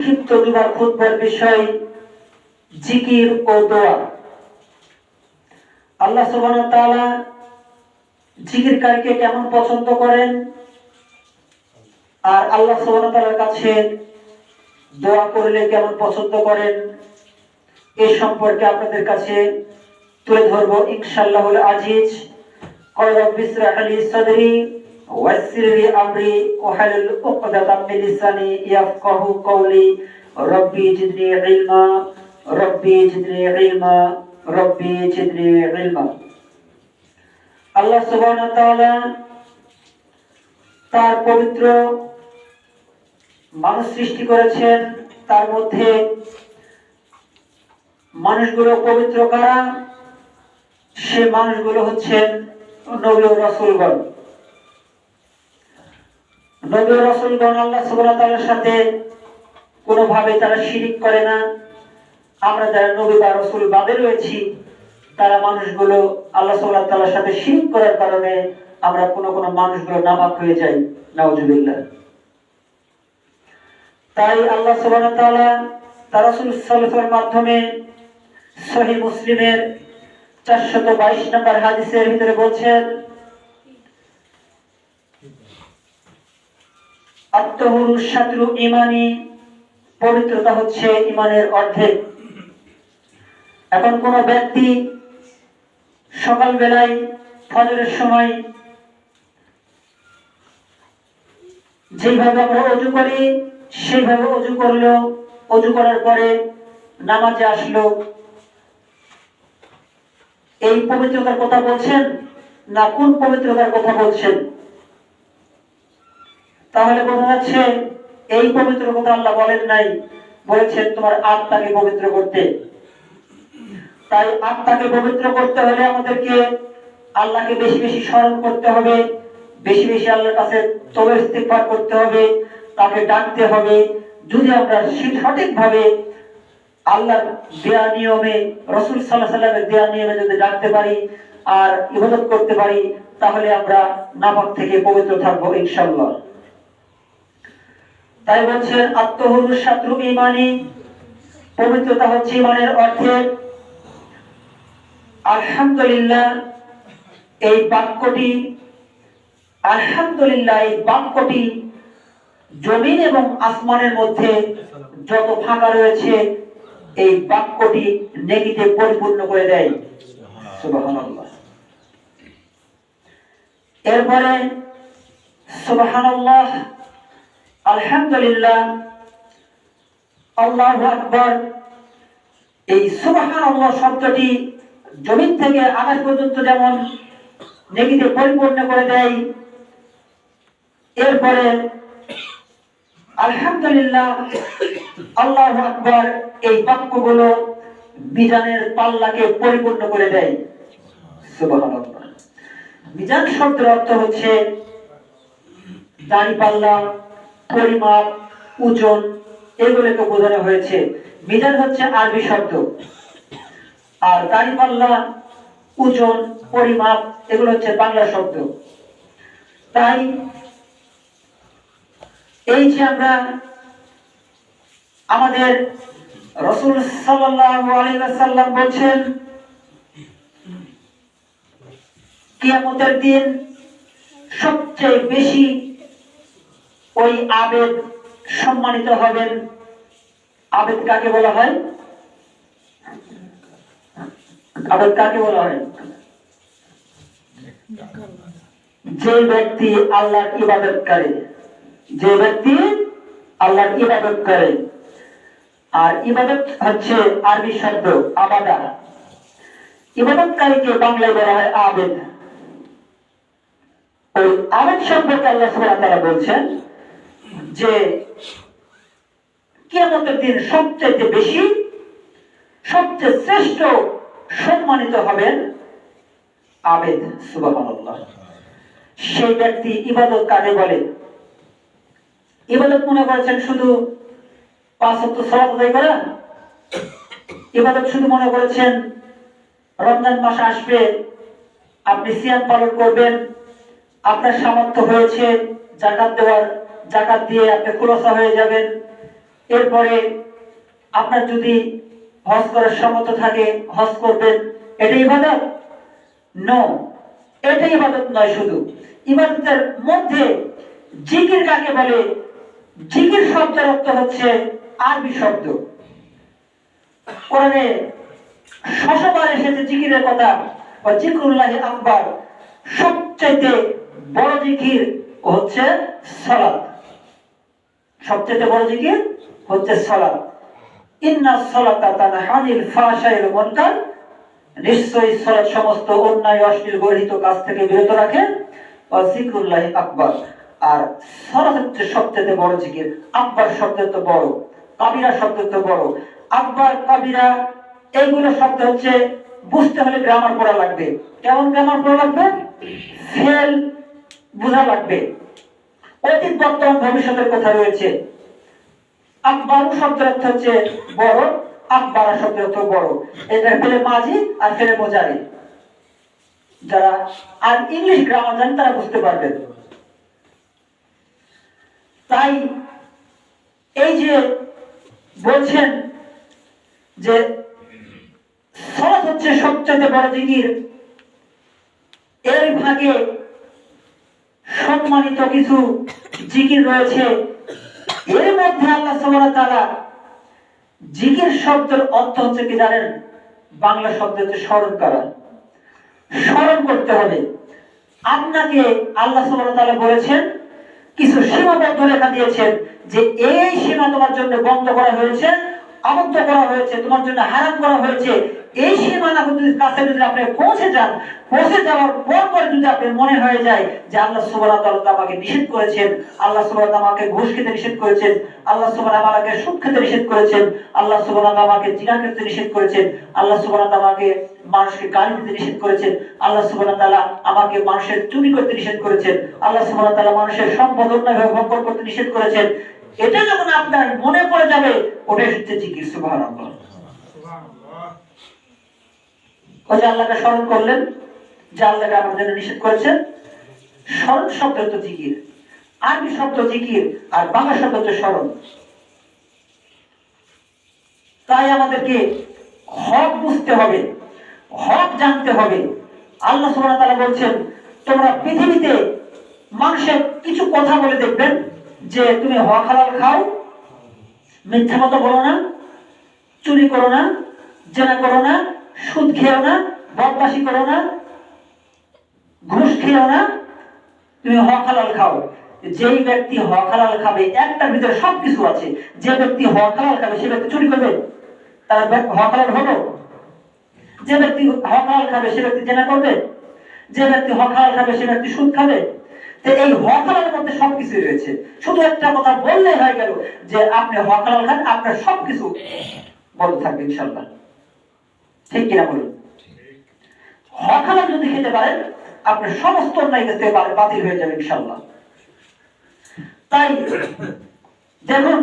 ক্ষিপ্ত দুবার খুতবার বিষয় জিকির ও দোয়া আল্লাহ সুবহানাহু ওয়া তাআলা জিকিরকারীকে কেমন পছন্দ করেন আর আল্লাহ সুবহানাহু ওয়া তাআলার কাছে দোয়া করলে কেমন পছন্দ করেন এই সম্পর্কে আপনাদের কাছে তুলে ধরবো ইনশাআল্লাহ আজিজ قال رب اشرح لي صدري আমরি উকদাতাম ইয়াফকাহু রব্বি জিদনি ইলমা, রব্বি জিদনি ইলমা, রব্বি জিদনি ইলমা। আল্লাহ সুবহানাহু তাআলা তার পবিত্র মানুষ সৃষ্টি করেছেন। তার মধ্যে মানুষগুলো পবিত্র কারা? সে মানুষগুলো হচ্ছেন নবী ও রাসূলগণ। নবী রাসূলগণ আল্লাহ সাথে কোনোভাবে তারা শিরিক করে না। আমরা যারা নবী বা রাসূল বাদে রয়েছি, তারা মানুষগুলো আল্লাহ সাথে শিরিক করার কারণে আমরা কোনো কোনো মানুষগুলো নাপাক হয়ে যাই। নাউজুবিল্লাহ। তাই আল্লাহ তাআলা তার সাল্লাল্লাহু মাধ্যমে সহিহ মুসলিমের চারশত বাইশ নম্বর হাদিসের ভিতরে বলছেন আত্মহুরু শাত্রু ইমানি পবিত্রতা হচ্ছে ইমানের অর্ধেক। এখন কোন ব্যক্তি সকাল বেলায় ফজরের সময় যেভাবে আমরা অজু করি সেইভাবে অজু করল অজু করার পরে নামাজে আসলো। এই পবিত্রতার কথা বলছেন না কোন পবিত্রতার কথা বলছেন? তাহলে বোঝা যাচ্ছে এই পবিত্র কথা আল্লাহ বলেন নাই, বলেছেন তোমার আত্মাকে পবিত্র করতে। তাই আত্মাকে পবিত্র করতে হলে আমাদেরকে আল্লাহকে বেশি বেশি স্মরণ করতে হবে, বেশি বেশি আল্লাহর কাছে তবে ইস্তেগফার করতে হবে, তাকে ডাকতে হবে। যদি আমরা সঠিকভাবে আল্লাহর দেয়া নিয়মে, রসুল সাল্লাহ সাল্লামের দেয়া নিয়মে যদি ডাকতে পারি আর ইবাদত করতে পারি, তাহলে আমরা নাপাক থেকে পবিত্র থাকব ইনশাল্লাহ তাই বলছেন আত্মহুরু শত্রু ইমানি পবিত্রতা হচ্ছে ইমানের অর্থে। আলহামদুলিল্লাহ, এই বাক্যটি, আলহামদুলিল্লাহ, এই বাক্যটি জমিন এবং আসমানের মধ্যে যত ফাঁকা রয়েছে, এই বাক্যটি নেগিতে পরিপূর্ণ করে দেয়। এরপরে, সুবহানাল্লাহ আলহামদুলিল্লাহ, আল্লাহু আকবার। এই সুবহানাল্লাহ শব্দটি জমিন থেকে আকাশ পর্যন্ত যেমন নেগিতে পরিপূর্ণ করে দেয়, এরপরে আলহামদুলিল্লাহ, আল্লাহ আকবর এই বাক্যগুলো বিজানের পাল্লাকে পরিপূর্ণ করে দেয়। বিজান শব্দের অর্থ হচ্ছে দাড়ি পাল্লা পরিমাপ, ওজন এগুলোকে বোঝানো হয়েছে। মিজান হচ্ছে আরবি শব্দ। আর দাড়ি পাল্লা, ওজন, পরিমাপ, এগুলো হচ্ছে বাংলা শব্দ। তাই এই যে আমরা আমাদের রসুল সাল্লাম বলছেন, কিয়ামতের দিন সবচেয়ে বেশি ওই আবেদ সম্মানিত হবেন। আবেদ কাকে বলা হয়? আবেদ কাকে বলা হয়? যে ব্যক্তি আল্লাহর ইবাদত করে। যে ব্যক্তি আল্লাহর ইবাদত করে। আর ইবাদত হচ্ছে আরবি শব্দ আবাদা। ইবাদতকারীকে বাংলায় বলা হয় আবেদ। ওই আবেদ সম্পর্কে আল্লাহ সুবহানাহু তাআলা বলছেন যে কিয়ামতের দিন সবচেয়ে বেশি, সবচেয়ে শ্রেষ্ঠ সম্মানিত হবেন আবেদ, সুবহানাল্লাহ। সেই ব্যক্তি ইবাদত কাকে বলে? ইবাদত মনে করেছেন শুধু পাঁচ সপ্ত সলাপ আদায় করা? ইবাদত শুধু মনে করেছেন রমজান মাস আসবে, আপনি সিয়াম পালন করবেন, আপনার সামর্থ্য হয়েছে, জাকাত দেওয়ার জাকাত দিয়ে আপনি খোলসা হয়ে যাবেন। এরপরে আপনার যদি হজ করার সম্মত থাকে, হজ করবেন। এটা ইবাদত? নো এটা ইবাদত নয় শুধু। ইবাদতের মধ্যে জিকির কাকে বলে? জিকির শব্দের অর্থ হচ্ছে আরবি শব্দ। কোরআনে শশবার এসেছে জিকিরের কথা। বা জিকরুল্লাহ আকবার। সবচাইতে বড় জিকির হচ্ছে সালাত। সবচেয়ে বড় জিকির হচ্ছে সালাত। অন্যায়, অশ্লীল থেকে রাখে। সবচেয়ে বড় আকবার তো বড়, কাবিরা বড়। আকবার, কাবিরা, এইগুলো শব্দ হচ্ছে বুঝতে হলে গ্রামার পড়া লাগবে। কেমন গ্রামার পড়া লাগবে? ফেল বোঝা লাগবে। অতীত বর্তমান ভবিষ্যতের কথা রয়েছে। আকবর শব্দের অর্থ হচ্ছে বড় শব্দের অর্থ বড়। এটা ফেলে মাঝি আর ফেলে মোজারি। যারা আর ইংলিশ গ্রামার জানেন তারা বুঝতে পারবেন তাই এই যে বলছেন যে সলাৎ হচ্ছে সবচেয়ে বড় জিকির, এর ভাগে সম্মানিত কিছু জিকির রয়েছে। এর মধ্যে আল্লাহ সুবহানাহু জিকির শব্দের অর্থ হচ্ছে কি জানেন? বাংলা শব্দ হচ্ছে স্মরণ করা। স্মরণ করতে হবে। আপনাকে আল্লাহ সুবহানাহু বলেছেন, কিছু সীমাবদ্ধ রেখা দিয়েছেন যে এই সীমা তোমার জন্য বন্ধ করা হয়েছে, আবদ্ধ করা হয়েছে, তোমার জন্য হারাম করা হয়েছে। এই সীমানা কাছে যদি আপনি পৌঁছে যান, পৌঁছে যাওয়ার পর পর যদি আপনার মনে হয়ে যায় যে আল্লাহ সুবহানাহু তাআলা আমাকে নিষেধ করেছেন, আল্লাহ তাআলা আমাকে ঘুষ খেতে নিষেধ করেছেন, আল্লাহ তাআলা আমাকে সুদ খেতে নিষেধ করেছেন, আল্লাহ তাআলা আমাকে জিনা করতে নিষেধ করেছেন, আল্লাহ তাআলা আমাকে মানুষকে গালি দিতে নিষেধ করেছেন, আল্লাহ সুবহানাহু তাআলা আমাকে মানুষের চুরি করতে নিষেধ করেছেন, আল্লাহ সুবহানাহু তাআলা মানুষের সম্পদ অন্যায়ভাবে ভক্ষণ করতে নিষেধ করেছেন। এটা যখন আপনার মনে পড়ে যাবে, ওটাই হচ্ছে জিকির, সুবহানাল্লাহ। যে আল্লাহকে স্মরণ করলেন যে আল্লাহকে আমার জন্য নিষেধ করেছেন। স্মরণ শব্দ তো জিকির। আরবি শব্দ জিকির, আর বাংলা শব্দ হচ্ছে স্মরণ। তাই আমাদেরকে হক বুঝতে হবে, হক জানতে হবে। আল্লাহ ওয়া তাআলা বলছেন, তোমরা পৃথিবীতে মানুষের কিছু কথা বলে দেখবেন যে তুমি হক হালাল খাও, মিথ্যা মতো বলো না, চুরি করো না, জেনা করো না সুদ খেও না, বদমাশি করো না, ঘুষ খেও না, তুমি হক হালাল খাও। যেই ব্যক্তি হক হালাল খাবে, একটার ভিতরে সবকিছু আছে। যে ব্যক্তি হক হালাল খাবে, সে ব্যক্তি চুরি করবে। তার ব্যক্তি হক হালাল হলো। যে ব্যক্তি হক হালাল খাবে, সে ব্যক্তি জেনা করবে। যে ব্যক্তি হক হালাল খাবে, সে ব্যক্তি সুদ খাবে। তো এই হক হালালের মধ্যে সবকিছু রয়েছে। শুধু একটা কথা বললেই হয়ে গেল যে আপনি হক হালাল খান, আপনার সবকিছু বন্ধ থাকবে ইনশাল্লাহ ঠিক কিনা বলুন। হক হালাল যদি খেতে পারেন, আপনার সমস্ত অন্যায় খেতে পারে বাতিল হয়ে যাবে ইনশাল্লাহ তাই দেখুন,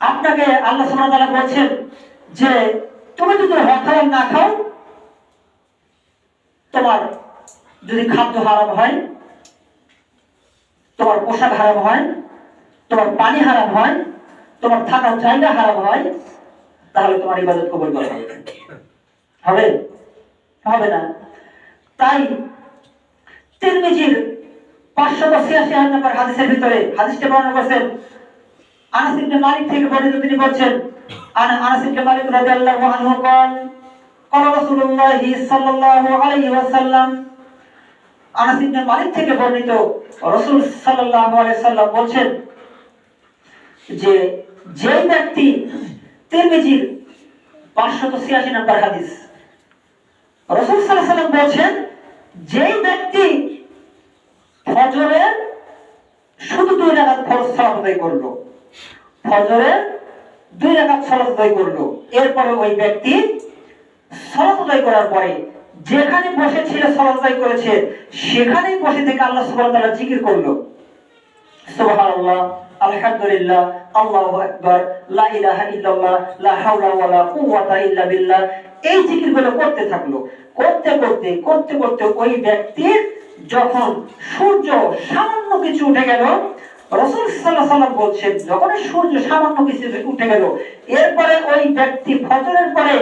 আপনাকে আল্লাহ তাআলা বলছেন যে, তুমি যদি হক হালাল না খাও, তোমার যদি খাদ্য হারাম হয়, তোমার পোশাক হারাম হয়, তোমার পানি হারাম হয়, তোমার থাকার জায়গা হারাম হয় তাহলে তোমার ইবাদত কবুল করা হবে হবে হবে না তাই তিরমিজির পাঁচশত ছিয়াশি নম্বর হাদিসের ভিতরে হাদিসটা বর্ণনা করছেন আনাস ইবনে মালিক থেকে বর্ণিত তিনি বলছেন আনা আনাস ইবনে মালিক রাদিয়াল্লাহু আনহু قال قال رسول الله صلى الله عليه وسلم আনাস ইবনে মালিক থেকে বর্ণিত রাসূল সাল্লাল্লাহু আলাইহি সাল্লাম বলছেন যে যে ব্যক্তি তিরমিজির 586 নম্বর হাদিস। রাসূল সাল্লাম বলছেন ব্যক্তি ফজরে শুধু দুই রাকাত ফরজ সালাত আদায় করল ফজরে দুই করল, এরপরে ওই ব্যক্তি আদায় করার পরে যেখানে বসে ছিল আদায় করেছে, সেখানেই বসে থেকে আল্লাহ তাআলা জিকির করল। সুবহানাল্লাহ আলহামদুলিল্লাহ, আল্লাহু আকবার, লা ইলাহা ইল্লাল্লাহ, লা হাওলা ওয়ালা কুওয়াতা ইল্লা বিল্লাহ। এই জিকিরগুলো করতে থাকল। করতে করতে করতে করতে ওই ব্যক্তির যখন সূর্য সামান্য কিছু উঠে গেল, রসুল সাল্লাহ সাল্লাম বলছেন যখন সূর্য সামান্য কিছু উঠে গেল, এরপরে ওই ব্যক্তি ফজরের পরে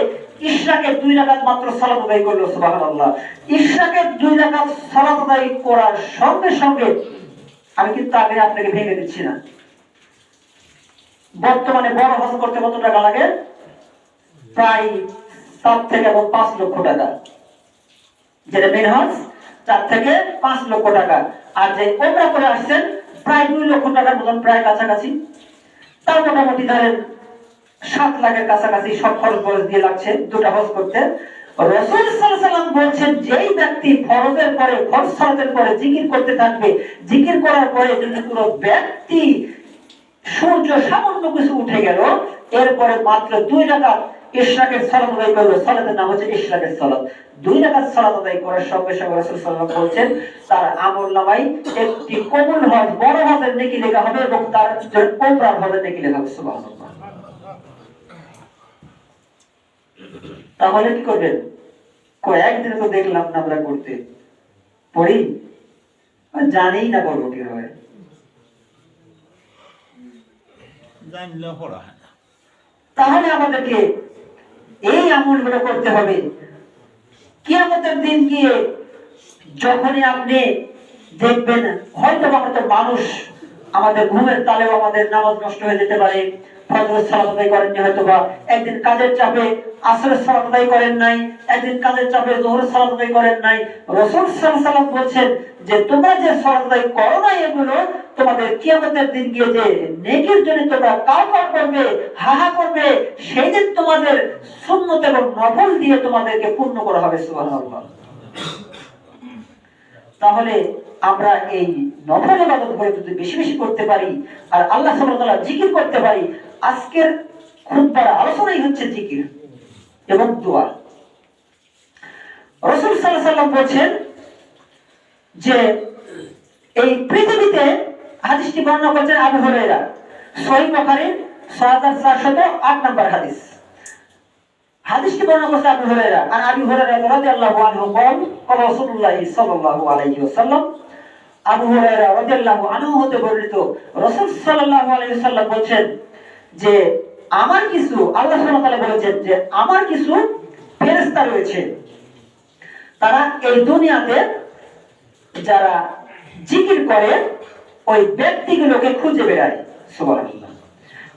ইশরাকে দুই রাকাত মাত্র সালাত আদায় করল, সুবহানাল্লাহ। ইশরাকে দুই রাকাত সালাত আদায় করার সঙ্গে সঙ্গে আমি কিন্তু আগে আপনাকে ভেঙে দিচ্ছি না। বর্তমানে বড় হজ করতে কত টাকা লাগে? প্রায় সাত থেকে এবং পাঁচ লক্ষ টাকা। যেটা মেন হজ, চার থেকে পাঁচ লক্ষ টাকা। আর যে ওমরা করে আসছেন, প্রায় দুই লক্ষ টাকার মতন, প্রায় কাছাকাছি। তাও মোটামুটি ধরেন সাত লাখের কাছাকাছি সব খরচ খরচ দিয়ে লাগছে দুটা হজ করতে। রসুল সাল্লাম বলছেন, যেই ব্যক্তি ফরজের পরে, ফরজ সালাতের পরে জিকির করতে থাকবে, জিকির করার পরে যদি কোনো ব্যক্তি সূর্য সামান্য কিছু উঠে গেল। এরপরে মাত্র দুই রাকাত ইশরাকের সালাত আদায় করল। সালাতের নাম হচ্ছে ইশরাকের সালাত। দুই রাকাত সালাত আদায় করার সঙ্গে সঙ্গে রাসূল সাল্লাল্লাহু বলছেন, তার আমল নামাই একটি কবুল হজ, বড় হজের নেকি লেখা হবে এবং তার কোমরার হজের নেকি লেখা হবে। সুবহানাল্লাহ। তাহলে কি করবেন? কয়েকদিন তো দেখলাম না আমরা করতে পড়ি? জানেই না করব কীভাবে। তাহলে আমাদেরকে এই আমলগুলো করতে হবে। কিয়ামতের দিন গিয়ে যখনই আপনি দেখবেন হয়তো হয়তো মানুষ আমাদের ঘুমের তালেও আমাদের নামাজ নষ্ট হয়ে যেতে পারে তোমাদের দিন গিয়ে যে নেকির জন্য তোমরা করবে, হাহা করবে, সেই দিন তোমাদের সুন্নত এবং নফল দিয়ে তোমাদেরকে পূর্ণ করা হবে। তাহলে আমরা এই নফল ইবাদত করে যদি বেশি বেশি করতে পারি, আর আল্লাহ তাআলা জিকির করতে পারি আজকের খুববার আলোচনাই হচ্ছে জিকির এবং দোয়া। রসুল সাল্লাম বলছেন যে, এই পৃথিবীতে হাদিসটি বর্ণনা করছেন আবু হরেরা সহি চারশত আট নম্বর হাদিস। হাদিসটি বর্ণনা করছে আবু হরেরা আর আবু হরেরা রাদিয়াল্লাহু আনহু বল রাসূলুল্লাহ সাল্লাল্লাহু আলাইহি আবু হরেরা আনহু হতে বর্ণিত রসুল সাল্লাল্লাহু আলাইহি ওয়াসাল্লাম বলছেন যে আমার কিছু, আল্লাহ বলেছেন যে আমার কিছু ফেরেশতা রয়েছে। তারা এই দুনিয়াতে যারা জিকির করে, ওই ব্যক্তিগুলোকে খুঁজে বেড়ায়। সুবহানাল্লাহ।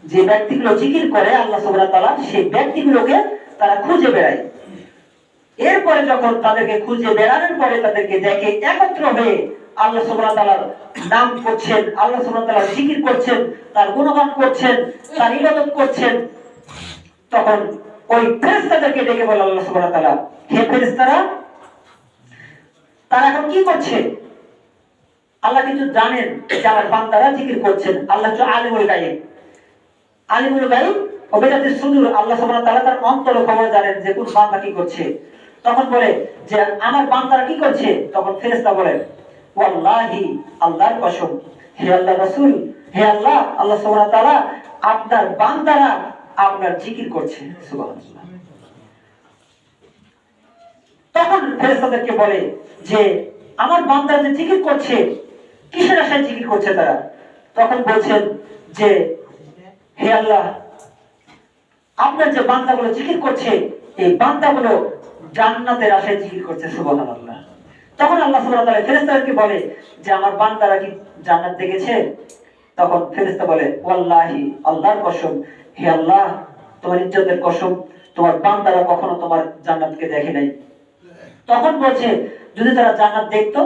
যে ব্যক্তিগুলো জিকির করে, আল্লাহ সুবহানাহু তাআলা সেই ব্যক্তিগুলোকে তারা খুঁজে বেড়ায়। এরপরে যখন তাদেরকে খুঁজে বেড়ানোর পরে তাদেরকে দেখে একত্র হয়ে আল্লাহ সুবহানাহু ওয়া তাআলার নাম করছেন, আল্লাহ তাআলা জিকির করছেন, তার গুণগান করছেন, তার ইবাদত করছেন। তখন ওই ফেরেশতাদেরকে ডেকে বলে আল্লাহ সুবহানাহু ওয়া তাআলা, হে ফেরেশতারা, তারা এখন কি করছে? আল্লাহ কিন্তু জানেন যে আমার বান্দারা জিকির করছেন। আল্লাহ আলিমুল গায়েব। আলিমুল গায়েব অবেদাতে সুদূর আল্লাহ সুবহানাহু ওয়া তাআলা তার অন্তর খবর জানেন যে কোন বান্দা কি করছে। তখন বলে যে, আমার বান্দারা কি করছে? তখন ফেরেশতা বলে ওয়াল্লাহি, আল্লাহর কসম। হে আল্লাহ রাসূল, হে আল্লাহ আল্লাহ সুবহানাহু ওয়া তাআলা আপনার বান্দারা আপনার জিকির করছে। সুবহানাল্লাহ। তখন ফেরেশতাদেরকে বলে যে, আমার বান্দারা যে জিকির করছে, কিসের আশায় জিকির করছে তারা? তখন বলছেন যে, হে আল্লাহ, আপনার যে বান্দাগুলো জিকির করছে, এই বান্দাগুলো জান্নাতের আশায় জিকির করছে, সুবহানাল্লাহ। তখন আল্লাহ সুবহানাহু ওয়া বলে যে, আমার বান্দারা কি জান্নাত দেখেছে? তখন ফেরেশতা বলে, ওয়াল্লাহি, আল্লাহর কসম। হে আল্লাহ, তোমার ইজ্জতের কসম। তোমার বান্দারা কখনো তোমার জান্নাতকে দেখে নাই। তখন বলছে, যদি তারা জান্নাত দেখতো?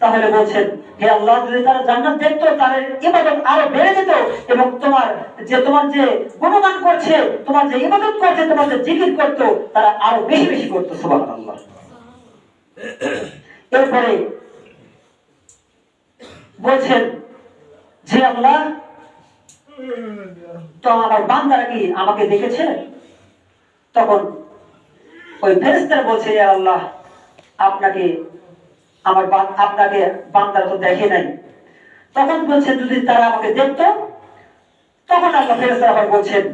তাহলে বলছেন হে আল্লাহ, যদি তারা জান্নাত দেখতো, তাহলে ইবাদত আরও বেড়ে যেত এবং তোমার যে তোমার যে গুণগান করছে, তোমার যে ইবাদত করছে, তোমার যে জিকির করতো, তারা আরও বেশি বেশি করতো, সুবহানাল্লাহ। এরপরে বলছেন যে আল্লাহ, তো আমার বান্দারা কি আমাকে দেখেছে? তখন ওই ফেরেশতারা বলছে ইয়া আল্লাহ, আপনাকে, আমার আপনাকে বান্দারা তো দেখে নাই। তখন বলছেন, যদি তারা আমাকে দেখতো বলছেন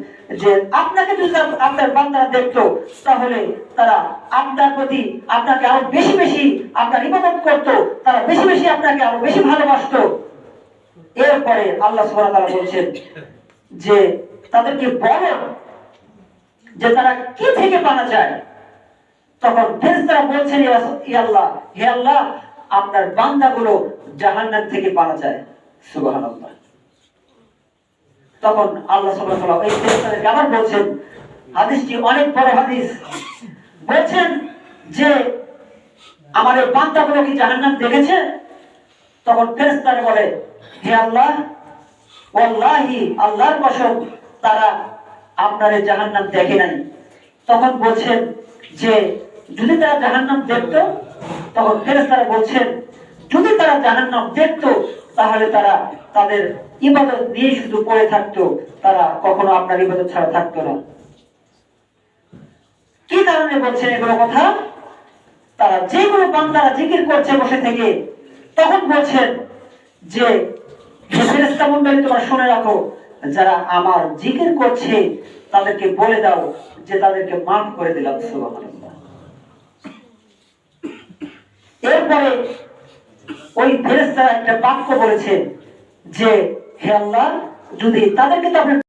যে, আপনাকে যদি আপনার বান্দারা দেখতো, তাহলে তারা আপনার প্রতি আপনাকে আরও বেশি বেশি আপনার ইবাদত তারা বেশি বেশি আপনাকে আরও বেশি এরপরে আল্লাহ বলছেন যে, তাদেরকে বলো যে, তারা কি থেকে পানা চায়? তখন ফেরেশতারা বলছেন আল্লাহ, হে আল্লাহ, আপনার বান্দাগুলো থেকে পানা চায়। সুবহানাল্লাহ। তখন আল্লাহ আবার বলছেন, হাদিসটি অনেক বড় হাদিস। বলছেন যে আমার এই বান্দাগুলো কি জাহান্নাম দেখেছে? তখন ফেরেশতারা বলে, হে আল্লাহ, ওয়াল্লাহি, আল্লাহর কসম, তারা আপনার এই জাহান্নাম দেখে নাই। তখন বলছেন যে, যদি তারা জাহান্নাম দেখতো, তখন ফেরেশতারা বলছেন, যদি তারা জাহান্নাম দেখতো, তাহলে তারা তাদের ইবাদত নিয়ে শুধু পড়ে থাকতো, তারা কখনো আপনার ইবাদত ছাড়া থাকতো না। কি কারণে বলছেন এগুলো কথা? তারা যেগুলো বান্দারা জিকির করছে বসে থেকে, তখন বলছেন যে, হে ফেরেশতা মণ্ডলী, তোমরা শুনে রাখো, যারা আমার জিকির করছে, তাদেরকে বলে দাও যে তাদেরকে মাফ করে দিলাম, সুবহানাল্লাহ। এরপরে ওই ফেরেশতারা একটা বাক্য বলেছে যে হে আল্লাহ যদি তাদেরকে তো আপনি